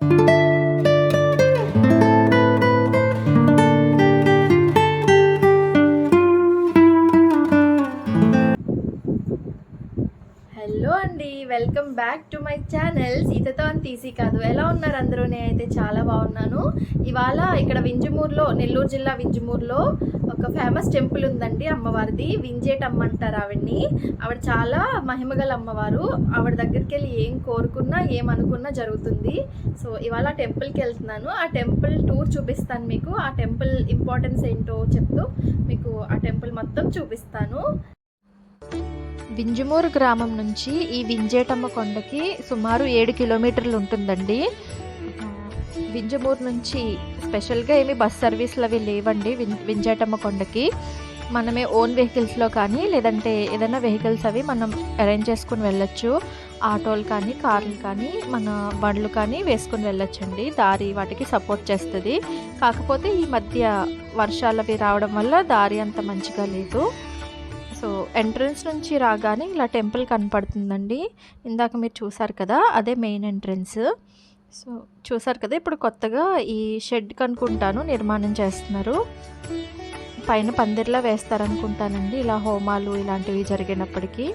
Hello అండి welcome back to my channel. సీతతో అని తీసి కాదు. ఎలా ఉన్నారు అందరూ? నేనైతే చాలా బాగున్నాను. ఇవాళ ఇక్కడ వింజమూరులో నెల్లూరు జిల్లా వింజమూరులో ఒక ఫేమస్ టెంపుల్ ఉందండి అమ్మవారిది. వింజేటమ్మ అంటారు ఆవిడ్ని. ఆవిడ చాలా మహిమగల అమ్మవారు. ఆవిడ దగ్గరికి వెళ్ళి ఏం కోరుకున్నా ఏమనుకున్నా జరుగుతుంది. సో ఇవాళ టెంపుల్కి వెళ్తున్నాను. ఆ టెంపుల్ టూర్ చూపిస్తాను మీకు. ఆ టెంపుల్ ఇంపార్టెన్స్ ఏంటో చెప్తూ మీకు ఆ టెంపుల్ మొత్తం చూపిస్తాను. వింజమూరు గ్రామం నుంచి ఈ వింజేటమ్మ కొండకి సుమారు ఏడు కిలోమీటర్లు ఉంటుందండి. వింజమూరు నుంచి స్పెషల్గా ఏమి బస్ సర్వీసులు అవి లేవండి విం వింజేటమ్మ కొండకి. మనమే ఓన్ వెహికల్స్లో కానీ లేదంటే ఏదైనా వెహికల్స్ అవి మనం అరేంజ్ చేసుకుని వెళ్ళొచ్చు. ఆటోలు కానీ కార్లు కానీ మన బండ్లు కానీ వేసుకుని వెళ్ళొచ్చండి. దారి వాటికి సపోర్ట్ చేస్తుంది. కాకపోతే ఈ మధ్య వర్షాలు అవి రావడం వల్ల దారి అంత మంచిగా లేదు. సో ఎంట్రన్స్ నుంచి రాగానే ఇలా టెంపుల్ కనపడుతుందండి. ఇందాక మీరు చూసారు కదా అదే మెయిన్ ఎంట్రన్స్. సో చూసారు కదా ఇప్పుడు కొత్తగా ఈ షెడ్ కనుకుంటాను నిర్మాణం చేస్తున్నారు. పైన పందిర్లా వేస్తారనుకుంటానండి ఇలా హోమాలు ఇలాంటివి జరిగినప్పటికీ.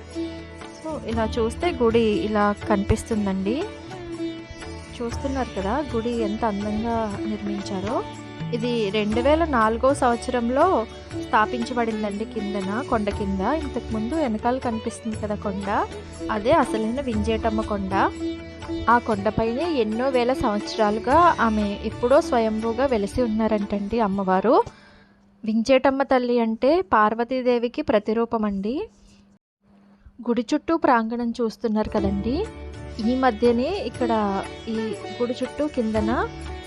సో ఇలా చూస్తే గుడి ఇలా కనిపిస్తుందండి. చూస్తున్నారు కదా గుడి ఎంత అందంగా నిర్మించారో. ఇది రెండు వేల నాలుగో సంవత్సరంలో స్థాపించబడిందండి కిందన కొండ కింద. ఇంతకుముందు వెనకాల కనిపిస్తుంది కదా కొండ అదే అసలైన వింజేటమ్మ కొండ. ఆ కొండపైనే ఎన్నో వేల సంవత్సరాలుగా ఆమె ఎప్పుడో స్వయంభూగా వెలిసి ఉన్నారంటండి అమ్మవారు. వింజేటమ్మ తల్లి అంటే పార్వతీదేవికి ప్రతిరూపం అండి గుడి చుట్టూ ప్రాంగణం చూస్తున్నారు కదండి. ఈ మధ్యనే ఇక్కడ ఈ గుడి చుట్టూ కిందన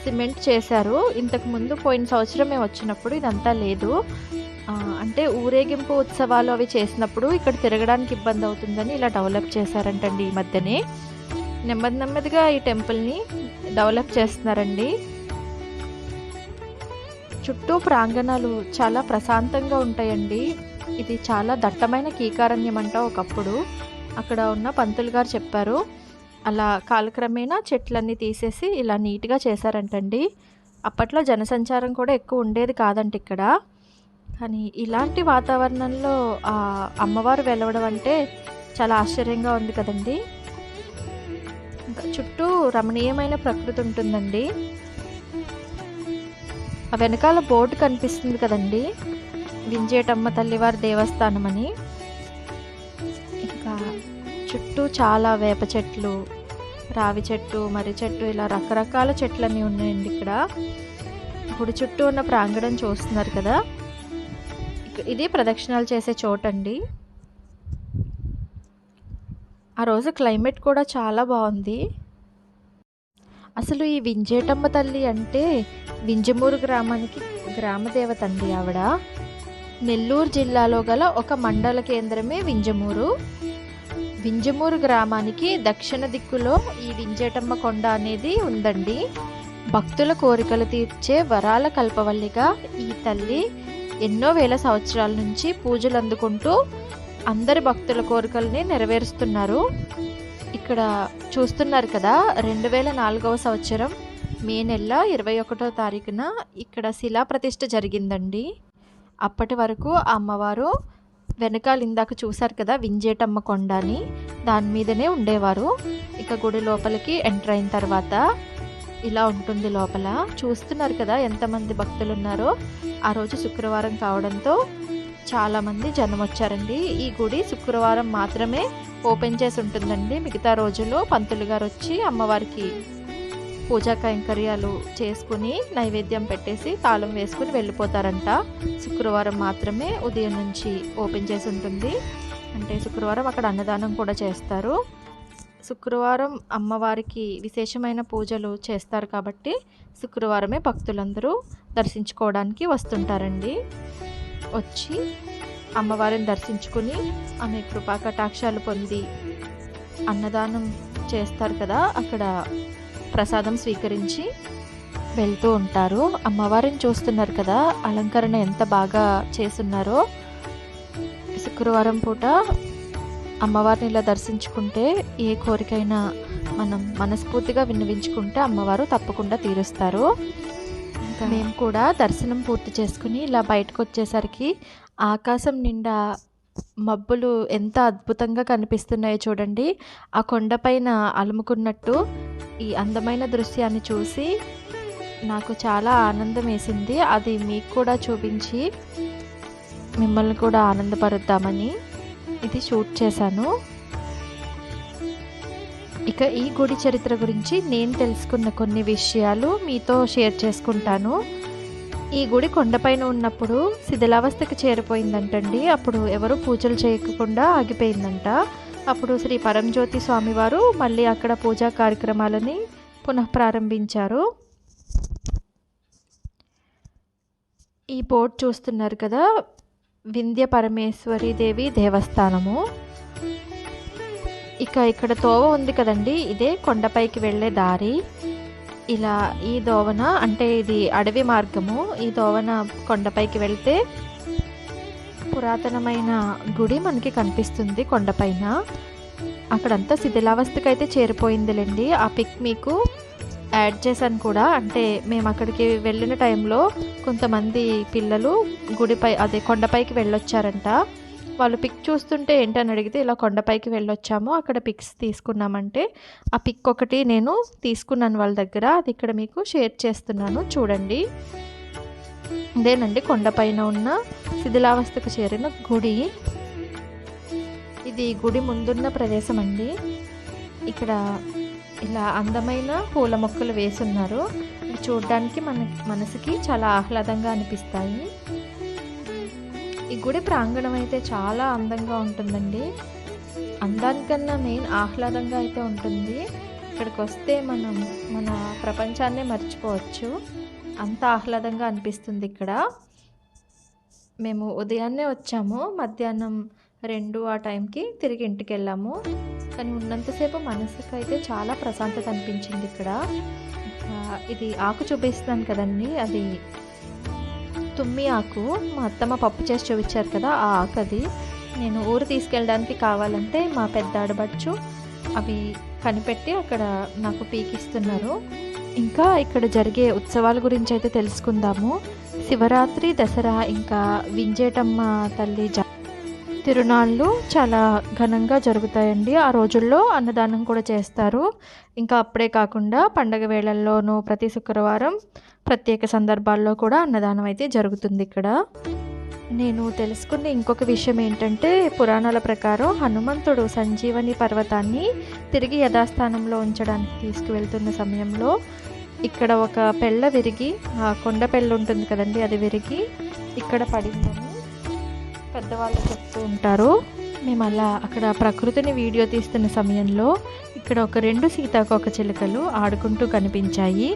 సిమెంట్ చేశారు. ఇంతకు ముందు పోయిన సంవత్సరం మేము వచ్చినప్పుడు ఇదంతా లేదు. అంటే ఊరేగింపు ఉత్సవాలు అవి చేసినప్పుడు ఇక్కడ తిరగడానికి ఇబ్బంది అవుతుందని ఇలా డెవలప్ చేశారంటండి ఈ మధ్యనే. నెమ్మది నెమ్మదిగా ఈ టెంపుల్ని డెవలప్ చేస్తున్నారండి. చుట్టూ ప్రాంగణాలు చాలా ప్రశాంతంగా ఉంటాయండి. ఇది చాలా దట్టమైన కీకారణ్యం అంట ఒకప్పుడు. అక్కడ ఉన్న పంతులు గారు చెప్పారు అలా కాలక్రమేణా చెట్లన్నీ తీసేసి ఇలా నీట్గా చేశారంటండి. అప్పట్లో జనసంచారం కూడా ఎక్కువ ఉండేది కాదంట ఇక్కడ. కానీ ఇలాంటి వాతావరణంలో ఆ అమ్మవారు వెలవడం అంటే చాలా ఆశ్చర్యంగా ఉంది కదండి. చుట్టూ రమణీయమైన ప్రకృతి ఉంటుందండి. ఆ వెనకాల బోర్డు కనిపిస్తుంది కదండి. వింజేటమ్మ తల్లివారి దేవస్థానం అని ఇంకా చుట్టూ చాలా వేప చెట్లు రావి చెట్టు మర్రి చెట్టు ఇలా రకరకాల చెట్లన్నీ ఉన్నాయండి ఇక్కడ. గుడి చుట్టూ ఉన్న ప్రాంగణం చూస్తున్నారు కదా. ఇది ప్రదక్షిణాలు చేసే చోటండి. ఆ రోజు క్లైమేట్ కూడా చాలా బాగుంది. అసలు ఈ వింజేటమ్మ తల్లి అంటే వింజమూరు గ్రామానికి గ్రామదేవత అండి ఆవిడ. నెల్లూరు జిల్లాలో గల ఒక మండల కేంద్రమే వింజమూరు. వింజమూరు గ్రామానికి దక్షిణ దిక్కులో ఈ వింజేటమ్మ కొండ అనేది ఉందండి. భక్తుల కోరికలు తీర్చే వరాల కల్పవల్లిగా ఈ తల్లి ఎన్నో వేల సంవత్సరాల నుంచి పూజలు అందుకుంటూ అందరి భక్తుల కోరికల్ని నెరవేరుస్తున్నారు. ఇక్కడ చూస్తున్నారు కదా రెండు వేల నాలుగవ సంవత్సరం మే నెల ఇరవై ఒకటో తారీఖున ఇక్కడ శిలా ప్రతిష్ఠ జరిగిందండి. అప్పటి వరకు అమ్మవారు వెనకాల ఇందాక చూశారు కదా వింజేటమ్మ కొండ అని. దాని మీదనే ఉండేవారు. ఇక గుడి లోపలికి ఎంటర్ అయిన తర్వాత ఇలా ఉంటుంది లోపల. చూస్తున్నారు కదా ఎంతమంది భక్తులు ఉన్నారో ఆ రోజు శుక్రవారం కావడంతో చాలామంది జనం వచ్చారండి ఈ గుడి శుక్రవారం మాత్రమే ఓపెన్ చేసి ఉంటుందండి. మిగతా రోజుల్లో పంతులు గారు వచ్చి అమ్మవారికి పూజా కైంకర్యాలు చేసుకుని నైవేద్యం పెట్టేసి తాళం వేసుకుని వెళ్ళిపోతారంట. శుక్రవారం మాత్రమే ఉదయం నుంచి ఓపెన్ చేసి ఉంటుంది. అంటే శుక్రవారం అక్కడ అన్నదానం కూడా చేస్తారు. శుక్రవారం అమ్మవారికి విశేషమైన పూజలు చేస్తారు కాబట్టి శుక్రవారమే భక్తులందరూ దర్శించుకోవడానికి వస్తుంటారండి. వచ్చి అమ్మవారిని దర్శించుకుని ఆమె కృపా కటాక్షాలు పొంది అన్నదానం చేస్తారు కదా అక్కడ ప్రసాదం స్వీకరించి వెళ్తూ ఉంటారు. అమ్మవారిని చూస్తున్నారు కదా అలంకరణ ఎంత బాగా చేస్తున్నారో. శుక్రవారం పూట అమ్మవారిని ఇలా దర్శించుకుంటే ఏ కోరికైనా మనం మనస్ఫూర్తిగా విన్నవించుకుంటే అమ్మవారు తప్పకుండా తీరుస్తారు. మేము కూడా దర్శనం పూర్తి చేసుకుని ఇలా బయటకు వచ్చేసరికి ఆకాశం నిండా మబ్బులు ఎంత అద్భుతంగా కనిపిస్తున్నాయో చూడండి. ఆ కొండపైన అలుముకున్నట్టు ఈ అందమైన దృశ్యాన్ని చూసి నాకు చాలా ఆనందం వేసింది. అది మీకు కూడా చూపించి మిమ్మల్ని కూడా ఆనందపరుద్దామని ఇది షూట్ చేశాను. ఇక ఈ గుడి చరిత్ర గురించి నేను తెలుసుకున్న కొన్ని విషయాలు మీతో షేర్ చేసుకుంటాను. ఈ గుడి కొండపైన ఉన్నప్పుడు శిథిలావస్థకు చేరిపోయిందంటండి. అప్పుడు ఎవరు పూజలు చేయకుండా ఆగిపోయిందంట. అప్పుడు శ్రీ పరంజ్యోతి స్వామివారు మళ్ళీ అక్కడ పూజా కార్యక్రమాలని పునః ప్రారంభించారు. ఈ బోర్డు చూస్తున్నారు కదా వింధ్య పరమేశ్వరి దేవి దేవస్థానము. ఇక ఇక్కడ తోవ ఉంది కదండి ఇదే కొండపైకి వెళ్ళే దారి. ఇలా ఈ దోవన అంటే ఇది అడవి మార్గము ఈ దోవన కొండపైకి వెళ్తే పురాతనమైన గుడి మనకి కనిపిస్తుంది కొండపైన. అక్కడంతా శిథిలావస్థకి అయితే చేరిపోయిందిలేండి. ఆ పిక్ మీకు యాడ్ చేశాను కూడా. అంటే మేము అక్కడికి వెళ్ళిన టైంలో కొంతమంది పిల్లలు గుడిపై అదే కొండపైకి వెళ్ళొచ్చారంట. వాళ్ళు పిక్ చూస్తుంటే ఏంటని అడిగితే ఇలా కొండపైకి వెళ్ళొచ్చాము అక్కడ పిక్స్ తీసుకున్నామంటే ఆ పిక్ ఒకటి నేను తీసుకున్నాను వాళ్ళ దగ్గర అది ఇక్కడ మీకు షేర్ చేస్తున్నాను చూడండి. ఇదేనండి కొండపైన ఉన్న శిథిలావస్థకు చేరిన గుడి. ఇది గుడి ముందున్న ప్రదేశం అండి ఇక్కడ ఇలా అందమైన పూల మొక్కలు వేసున్నారు ఇవి చూడడానికి మన మనసుకి చాలా ఆహ్లాదంగా అనిపిస్తాయి. గుడి ప్రాంగణం అయితే చాలా అందంగా ఉంటుందండి. అందానికన్నా మెయిన్ ఆహ్లాదంగా అయితే ఉంటుంది. ఇక్కడికి వస్తే మనం మన ప్రపంచాన్నే మర్చిపోవచ్చు. అంత ఆహ్లాదంగా అనిపిస్తుంది ఇక్కడ. మేము ఉదయాన్నే వచ్చాము. మధ్యాహ్నం రెండు ఆ టైంకి తిరిగి ఇంటికి వెళ్ళాము. కానీ ఉన్నంతసేపు మనసుకు అయితే చాలా ప్రశాంతత అనిపించింది ఇక్కడ. ఇది ఆకు చూపిస్తున్నాను కదండి. అది తుమ్మి ఆకు మా అత్తమ్మ పప్పు చేసి చూపించారు కదా ఆ ఆకు అది. నేను ఊరు తీసుకెళ్ళడానికి కావాలంటే మా పెద్ద ఆడబడుచు అవి కనిపెట్టి అక్కడ నాకు పీకిస్తున్నారు. ఇంకా ఇక్కడ జరిగే ఉత్సవాల గురించి అయితే తెలుసుకుందాము. శివరాత్రి దసరా ఇంకా వింజేటమ్మ తల్లి జ తిరునాళ్ళు చాలా ఘనంగా జరుగుతాయండి. ఆ రోజుల్లో అన్నదానం కూడా చేస్తారు. ఇంకా అప్పుడే కాకుండా పండగ వేళల్లోనూ ప్రతి శుక్రవారం ప్రత్యేక సందర్భాల్లో కూడా అన్నదానం అయితే జరుగుతుంది ఇక్కడ. నేను తెలుసుకున్న ఇంకొక విషయం ఏంటంటే పురాణాల ప్రకారం హనుమంతుడు సంజీవని పర్వతాన్ని తిరిగి యథాస్థానంలో ఉంచడానికి తీసుకువెళ్తున్న సమయంలో ఇక్కడ ఒక పెళ్ళ విరిగి ఆ కొండ పెళ్ళ ఉంటుంది కదండి అది విరిగి ఇక్కడ పడిందని పెద్దవాళ్ళు చెప్తూ ఉంటారు మేము అలా అక్కడ ప్రకృతిని వీడియో తీస్తున్న సమయంలో ఇక్కడ ఒక రెండు సీతాకోక చిలుకలు ఆడుకుంటూ కనిపించాయి.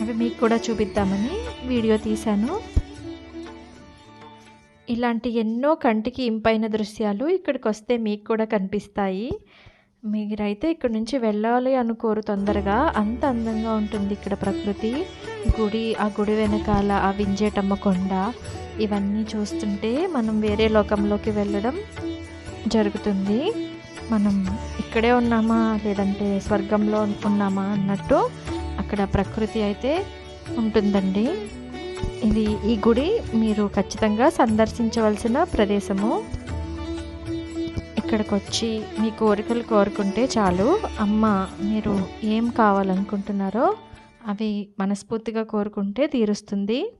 అవి మీకు కూడా చూపిద్దామని వీడియో తీశాను. ఇలాంటి ఎన్నో కంటికి ఇంపైన దృశ్యాలు ఇక్కడికి వస్తే మీకు కూడా కనిపిస్తాయి. మీరైతే ఇక్కడ నుంచి వెళ్ళాలి అనుకోరు తొందరగా. అంత అందంగా ఉంటుంది ఇక్కడ ప్రకృతి. గుడి ఆ గుడి వెనకాల ఆ వింజేటమ్మ కొండ ఇవన్నీ చూస్తుంటే మనం వేరే లోకంలోకి వెళ్ళడం జరుగుతుంది. మనం ఇక్కడే ఉన్నామా? లేదంటే స్వర్గంలో ఉన్నామా అన్నట్టు అక్కడ ప్రకృతి అయితే ఉంటుందండి. ఇది ఈ గుడి మీరు ఖచ్చితంగా సందర్శించవలసిన ప్రదేశము. ఇక్కడికి వచ్చి మీ కోరికలు కోరుకుంటే చాలు. అమ్మ మీరు ఏం కావాలనుకుంటున్నారో అవి మనస్ఫూర్తిగా కోరుకుంటే తీరుస్తుంది.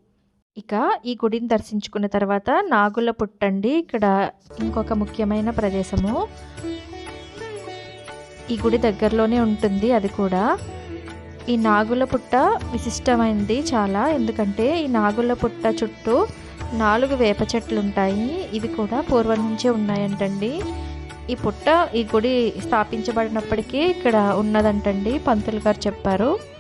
ఇక ఈ గుడిని దర్శించుకున్న తర్వాత నాగుల పుట్టండి. ఇక్కడ ఇంకొక ముఖ్యమైన ప్రదేశము. ఈ గుడి దగ్గరలోనే ఉంటుంది అది కూడా. ఈ నాగుల పుట్ట విశిష్టమైనది చాలా. ఎందుకంటే ఈ నాగుల పుట్ట చుట్టూ నాలుగు వేప చెట్లు ఉంటాయి. ఇవి కూడా పూర్వం నుంచే ఉన్నాయంటండి. ఈ పుట్ట ఈ గుడి స్థాపించబడినప్పటికీ ఇక్కడ ఉన్నదంటండి. పంతులు గారు చెప్పారు.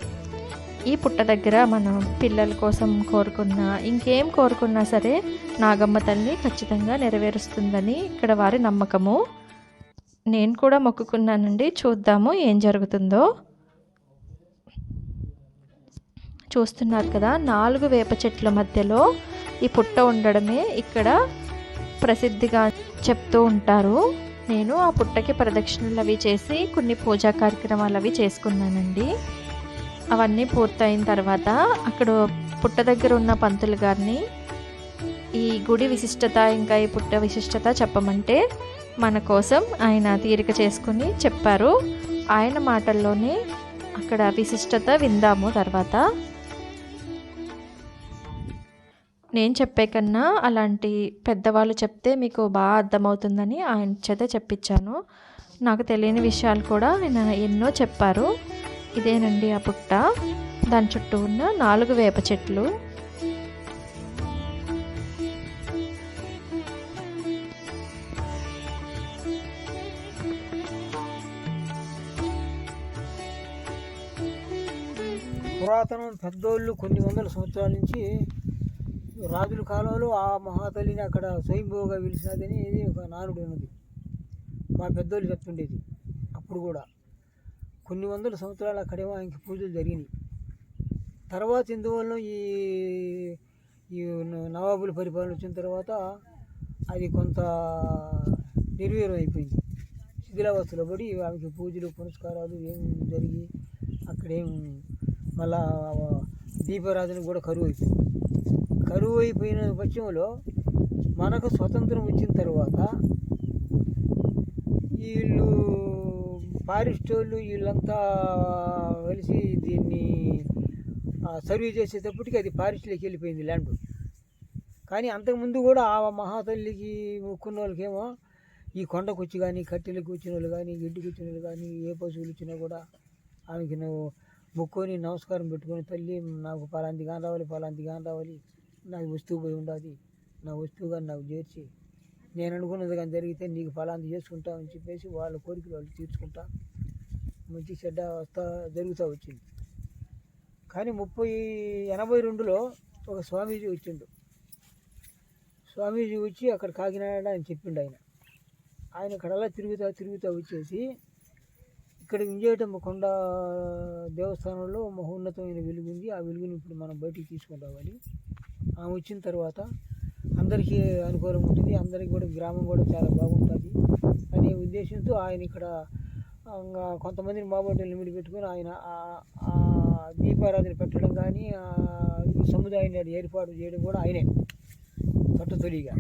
ఈ పుట్ట దగ్గర మనం పిల్లల కోసం కోరుకున్న ఇంకేం కోరుకున్నా సరే నాగమ్మ తల్లి ఖచ్చితంగా నెరవేరుస్తుందని ఇక్కడ వారి నమ్మకము. నేను కూడా మొక్కుకున్నానండి. చూద్దాము ఏం జరుగుతుందో. చూస్తున్నారు కదా నాలుగు వేప చెట్ల మధ్యలో ఈ పుట్ట ఉండడమే ఇక్కడ ప్రసిద్ధిగా చెప్తూ ఉంటారు. నేను ఆ పుట్టకి ప్రదక్షిణలు అవి చేసి కొన్ని పూజా కార్యక్రమాలు అవి చేసుకున్నానండి. అవన్నీ పూర్తయిన తర్వాత అక్కడ పుట్ట దగ్గర ఉన్న పంతులు గారిని ఈ గుడి విశిష్టత ఇంకా ఈ పుట్ట విశిష్టత చెప్పమంటే మన కోసం ఆయన తీరిక చేసుకుని చెప్పారు. ఆయన మాటల్లోనే అక్కడ విశిష్టత విందాము తర్వాత. నేను చెప్పే కన్నా అలాంటి పెద్దవాళ్ళు చెప్తే మీకు బాగా అర్థమవుతుందని ఆయన చేత చెప్పించాను. నాకు తెలియని విషయాలు కూడా ఆయన ఎన్నో చెప్పారు. ఇదేనండి ఆ పుట్ట. దాని చుట్టూ ఉన్న నాలుగు వేప చెట్లు. పురాతనం పెద్దోళ్ళు కొన్ని వందల సంవత్సరాల నుంచి రాజుల కాలంలో ఆ మహాతల్లిని అక్కడ స్వయంభూగా పిలిచినదని ఇది ఒక నానుడు ఉన్నది. మా పెద్దోళ్ళు చెప్తుండేది. అప్పుడు కూడా. కొన్ని వందల సంవత్సరాలు అక్కడేమో ఆయనకి పూజలు జరిగినాయి. తర్వాత ఇందువల్ల ఈ ఈ నవాబుల పరిపాలన వచ్చిన తర్వాత అది కొంత నిర్వీర్యం అయిపోయింది. శిథిలావస్థలో పడి ఆమెకి పూజలు పునస్కారాలు ఏం జరిగి అక్కడేం మళ్ళా దీపారాధన కూడా కరువు అయిపోయింది. కరువు అయిపోయిన పక్షంలో మనకు స్వతంత్రం వచ్చిన తర్వాత వీళ్ళు ఫారెస్ట్ వాళ్ళు వీళ్ళంతా కలిసి దీన్ని సర్వే చేసేటప్పటికి అది ఫారెస్ట్లోకి వెళ్ళిపోయింది ల్యాండ్. కానీ అంతకుముందు కూడా ఆ మహాతల్లికి మొక్కున్న వాళ్ళకేమో ఈ కొండకు వచ్చి కానీ కట్టెలకు వచ్చిన వాళ్ళు కానీ గిడ్డుకు వచ్చిన వాళ్ళు కానీ ఏ పశువులు వచ్చినా కూడా ఆమెకి నువ్వు మొక్కుని నమస్కారం పెట్టుకొని తల్లి నాకు పలాంతి కాని రావాలి పలాంతి కాని రావాలి నాకు వస్తువు పోయి ఉండాలి నా వస్తువు కానీ నాకు చేర్చి నేను అనుకున్నది కానీ జరిగితే నీకు ఫలాంటి చేసుకుంటా అని చెప్పేసి వాళ్ళ కోరికలు వాళ్ళు తీర్చుకుంటా మంచి చెడ్డ వస్తా జరుగుతూ వచ్చింది. కానీ ముప్పై ఎనభై రెండులో ఒక స్వామీజీ వచ్చిండు. స్వామీజీ వచ్చి అక్కడ కాకినాడ అని చెప్పిండు ఆయన. ఆయన కడలా తిరుగుతా తిరుగుతూ వచ్చేసి ఇక్కడ వింజేటమ్మ కొండ దేవస్థానంలో మహోన్నతమైన వెలుగుంది ఆ వెలుగుని ఇప్పుడు మనం బయటికి తీసుకుంటామని రావాలి ఆమె వచ్చిన తర్వాత అందరికీ అనుకూలం ఉంటుంది. అందరికీ కూడా గ్రామం కూడా చాలా బాగుంటుంది. అనే ఉద్దేశంతో ఆయన ఇక్కడ ఇంకా కొంతమందిని మాబోటిని లిమిట్ పెట్టుకొని ఆయన దీపారాధన పెట్టడం కానీ ఈ సముదాయాన్ని ఏర్పాటు చేయడం కూడా ఆయనే. తొట్టతొలిగా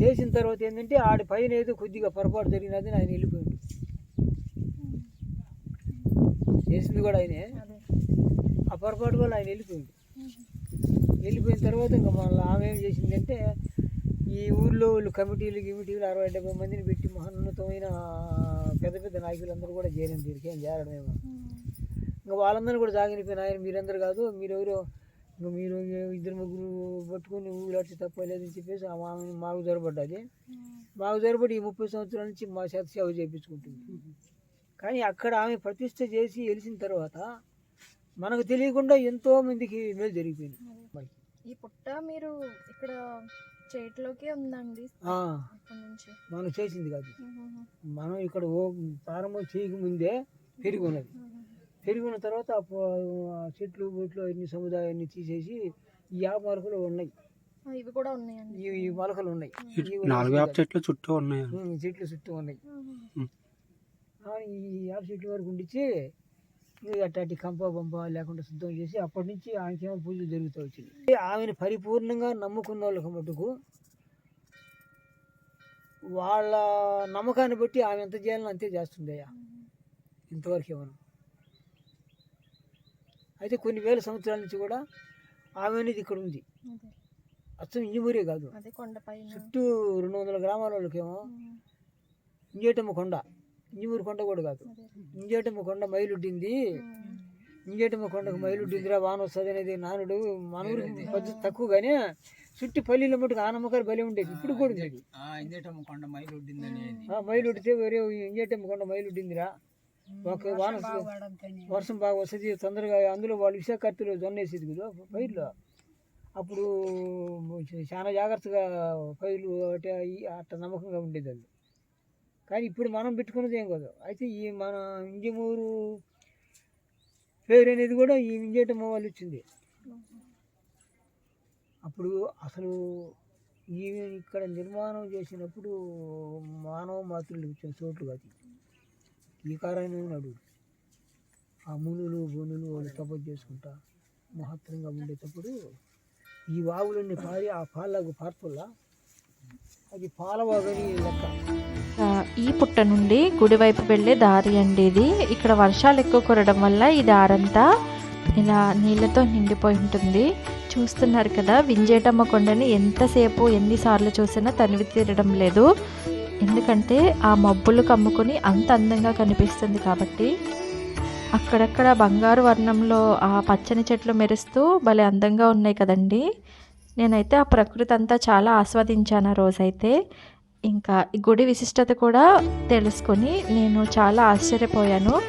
చేసిన తర్వాత ఏంటంటే ఆడి పైన ఏదో కొద్దిగా పొరపాటు జరిగినది ఆయన వెళ్ళిపోయింది చేసింది కూడా ఆయనే. ఆ పొరపాటు వల్ల ఆయన వెళ్ళిపోయింది వెళ్ళిపోయిన తర్వాత ఇంకా మళ్ళీ ఆమె ఏం చేసిందంటే ఈ ఊళ్ళో వాళ్ళు కమిటీలు గిమిటీలు అరవై డెబ్బై మందిని పెట్టి మహోన్నతమైన పెద్ద పెద్ద నాయకులందరూ కూడా చేరిన దీనికి ఏం చేరడమేమో ఇంకా వాళ్ళందరూ కూడా సాగిపోయిన ఆయన మీరందరూ కాదు మీరెవరు ఇంకా మీరు ఇద్దరు ముగ్గురు పట్టుకొని ఊళ్ళాడితే తప్ప లేదని చెప్పేసి ఆమె మాకు జరబడ్డది మాకు జరబడి ఈ ముప్పై సంవత్సరాల నుంచి మా చేత సేవ చేయించుకుంటుంది. కానీ అక్కడ ఆమె ప్రతిష్ట చేసి వెలిసిన తర్వాత మనకు తెలియకుండా ఎంతోమందికి మేలు జరిగిపోయింది. మరి. ఈ పుట్ట మీరు ఇక్కడ చేతిలోకి ఉందండి. ఆ, అక్కడి నుంచి. మనం చేసింది కాదు. మనం ఇక్కడ ఓ ప్రారంభం చేయకముందే పెరిగి ఉన్నది. పెరిగిన తర్వాత చెట్లు బొట్లు అన్ని సముదాయాన్ని తీసేసి ఈ యాప మొలకలు ఉన్నాయి. ఇవి కూడా ఉన్నాయండి. ఈ మొలకలు ఉన్నాయి. నాలుగు వేప చెట్లు చుట్టూ ఉన్నాయి? చెట్లు చుట్టూ ఉన్నాయి. ఆ, ఈ యాప చెట్ల వరకు ఉండిచ్చి అట్లాంటి కంప బొంప లేకుండా శుద్ధం చేసి అప్పటి నుంచి ఆమెకేమో పూజలు జరుగుతూ వచ్చింది ఆమెను పరిపూర్ణంగా నమ్ముకున్న వాళ్ళకి మటుకు వాళ్ళ నమ్మకాన్ని బట్టి ఆమె ఎంత చేయాలని అంతే చేస్తుందయ్యా ఇంతవరకు ఏమన్నా అయితే కొన్ని వేల సంవత్సరాల నుంచి కూడా ఆమె అనేది ఇక్కడ ఉంది. అచ్చం ఇంజమూరే కాదు. చుట్టూ రెండు వందల గ్రామాల వాళ్ళకేమో ఇంజేటమ్మ కొండ. ఇంజమూరు కొండ కూడా కాదు. ఇంజేటమ్మ కొండ మైలుడ్డింది. ఇంజేటమ్మ కొండకు మైలుడ్డిందిరా వాన వస్తుంది అనేది నానుడు మన ఊరికి పద్ధతి తక్కువగానే చుట్టూ పల్లీల మటుకు ఆ నమ్మకాలు బలి ఉండేది. ఇప్పుడు కూడా ఆ మైలుడితే వేరే ఇంజేటమ్మ కొండ మైలుడ్డిందిరా. ఒక వాన వర్షం బాగా వస్తుంది తొందరగా అందులో వాళ్ళు విశాఖర్తులు జొన్న వేసేది కదా పైర్లు. అప్పుడు చాలా జాగ్రత్తగా పైర్లు అట్ట నమ్మకంగా ఉండేది అది. కానీ ఇప్పుడు మనం పెట్టుకున్నది ఏం కాదు. అయితే ఈ మన ఇంజమూరు పేరు అనేది కూడా ఈ ఇంజేటమ్మ వాళ్ళు ఇచ్చింది అప్పుడు అసలు ఈ ఇక్కడ నిర్మాణం చేసినప్పుడు మానవ మాతృలు ఇచ్చిన చోట్లు కాదు. ఈ కారణమే అడుగు ఆ మునులు బొనులు వాళ్ళు తపస్సు చేసుకుంటా మహత్తరంగా ఉండేటప్పుడు ఈ వాగులన్నీ పారి ఆ పాలకు పార్పుల్లా అది పాలవాగని లెక్క. ఈ పుట్ట నుండి గుడివైపు వెళ్ళే దారి అండి ఇది. ఇక్కడ వర్షాలు ఎక్కువ కురడం వల్ల ఈ దారంతా ఇలా నీళ్ళతో నిండిపోయి ఉంటుంది. చూస్తున్నారు కదా వింజేటమ్మ కొండని ఎంతసేపు ఎన్నిసార్లు చూసినా తనివి తీరడం లేదు. ఎందుకంటే ఆ మబ్బులు కమ్ముకొని అంత అందంగా కనిపిస్తుంది కాబట్టి. అక్కడక్కడ బంగారు వర్ణంలో ఆ పచ్చని చెట్లు మెరుస్తూ భలే అందంగా ఉన్నాయి కదండి. నేనైతే ఆ ప్రకృతి అంతా చాలా ఆస్వాదించాను ఆ రోజైతే. ఇంకా ఈ గుడి విశిష్టత కూడా తెలుసుకొని నేను చాలా ఆశ్చర్యపోయాను.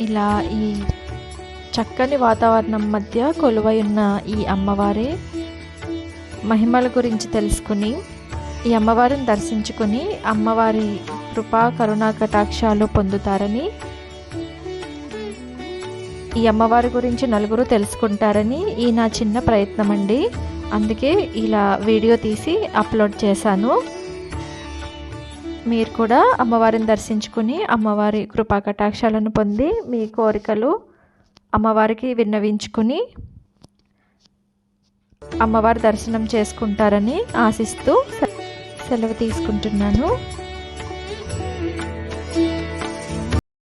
ఇలా ఈ చక్కని వాతావరణం మధ్య కొలువై ఉన్న ఈ అమ్మవారి మహిమల గురించి తెలుసుకుని ఈ అమ్మవారిని దర్శించుకుని అమ్మవారి కృపా కరుణా కటాక్షాలు పొందుతారని ఈ అమ్మవారి గురించి నలుగురు తెలుసుకుంటారని ఈ నా చిన్న ప్రయత్నం అండి అందుకే ఇలా వీడియో తీసి అప్లోడ్ చేశాను. మీరు కూడా అమ్మవారిని దర్శించుకుని అమ్మవారి కృపా కటాక్షాలను పొంది మీ కోరికలు అమ్మవారికి విన్నవించుకుని అమ్మవారి దర్శనం చేసుకుంటారని ఆశిస్తూ సెలవు తీసుకుంటున్నాను.